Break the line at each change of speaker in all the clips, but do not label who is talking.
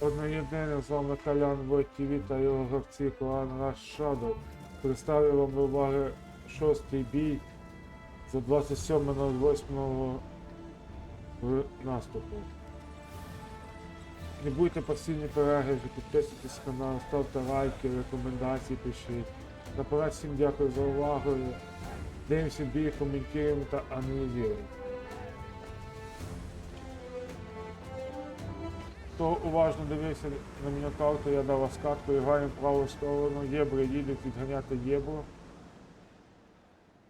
Одноєдине з вами Калян ВТВ та його гравці клан Rush Shadow. Представлю вам до уваги шостий бій за 27.08 в наступу. Не будьте пасивні перегляди, підписуйтесь на канал, ставте лайки, рекомендації пишіть. Наперед всім дякую за увагу. Дивимося бій, коментуємо та аналізуємо. Хто уважно дивився на мінотавр, то я дав скатку, граємо в праву сторону, єбри їдуть відганяти єбру.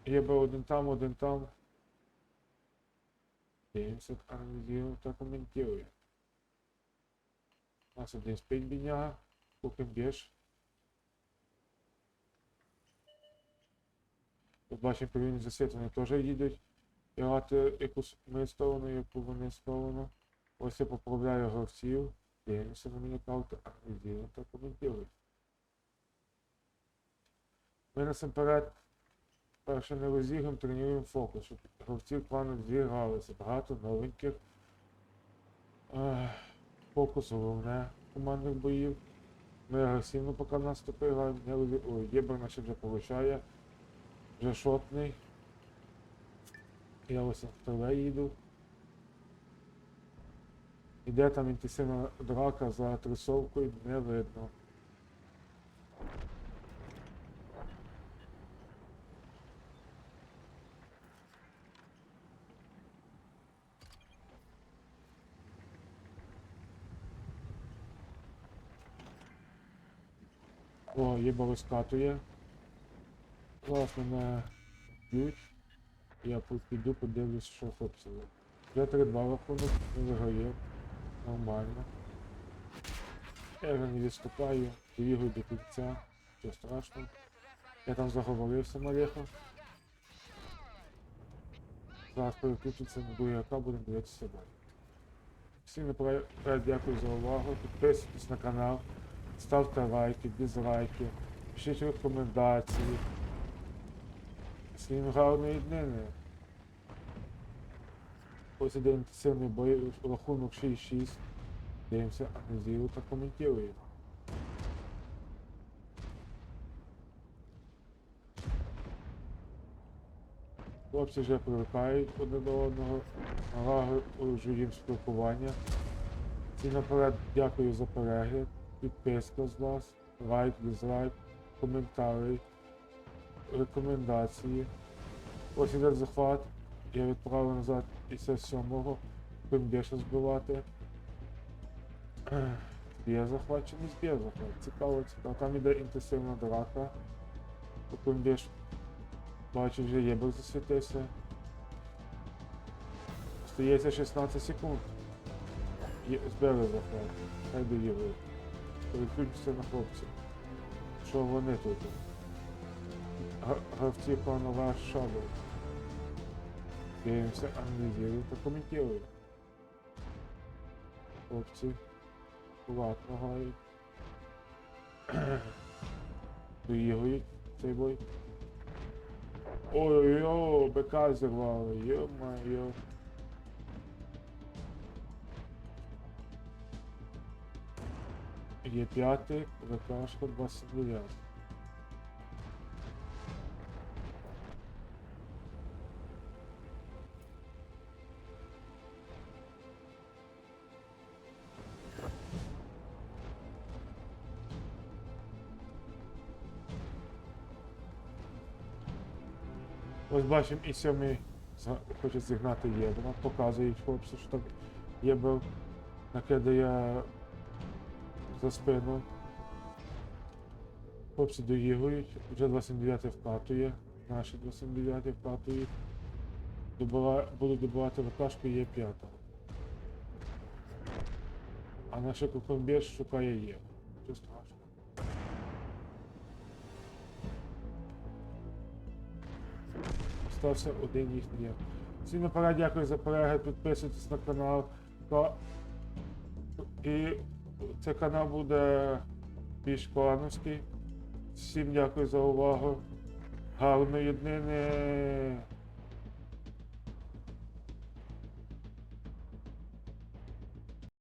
Єбра один там, один там. Дивимося, аналізуємо та. У нас один спить бідняга, поки б'єш. Бачимо, повинні засвіт, вони теж їдуть. Грати якусь ми сторону, яку вони сторону. Ось я поправляю гравців. Дивимося на мене карту, аналізуємо та коментуємо. Ми насамперед перше не розіграємо, тренуємо фокус, щоб гравці плану зігралися. Багато новеньких. Фокус головне командних боїв. Ми агресивно поки наступи граємо. Не розі- Ой, Єбер наче вже получає. Вже шотний. Я ось вторе їду. Іде там інтенсивна драка за трисовкою, не видно. О, єба розкатує. Зараз мене б'ють. Я піду, подивлюсь, що хлопці. Вже 3-2 рахунок, не виграє. Нормально. Я вже не відступаю, доїгаю до кінця, що страшно. Я там заговорився малехо. Зараз переключиться на другий АК, будемо дивитися далі. Всім наперед дякую за увагу. Підписуйтесь на канал, ставте лайки, дизлайки, пишіть рекомендації. Всім гарної днини. Ось один інтенсивний бой, рахунок 6-6. Дивимося, аналізуємо та коментуємо. Хлопці вже привикають один до одного, налагоджують їм спілкування. Всім наперед дякую за перегляд, підписка з вас, лайк, дизлайк, коментарі, рекомендації. Ось іде захват. Я відправив назад із 7-го. Будемо більше збивати. Зб'є захват чи не зб'є захват? Цікаво, цікаво. Там іде інтенсивна драка. Більш бачу, вже єбер засвітився. Остається 16 секунд. Збили захват. Хай доїли. Переключиться на хлопців. Що вони тут? Гравці плану ваш шабель. Дивимося, аналізуємо та коментуємо. Хлопці акуратно грають. Доїгають цей бой. Ой-ой-ой, БК зірвали, йо-моє. Є п'ятий, ВКшка 29. Ось бачимо і сьомий хоче зігнати єбра, показують хлопці, що так єбер накидає за спину. Хлопці доїгують, вже 29 вкатує, наші 29 вкатують. Добива... Будуть добивати ВКшку є п'ята. А наш кукомбєш шукає є. Що страшно. Остався один їхній. Всім наперед дякую за перегляд, підписуйтесь на канал. І цей канал буде більш клановський. Всім дякую за увагу. Гарної днини.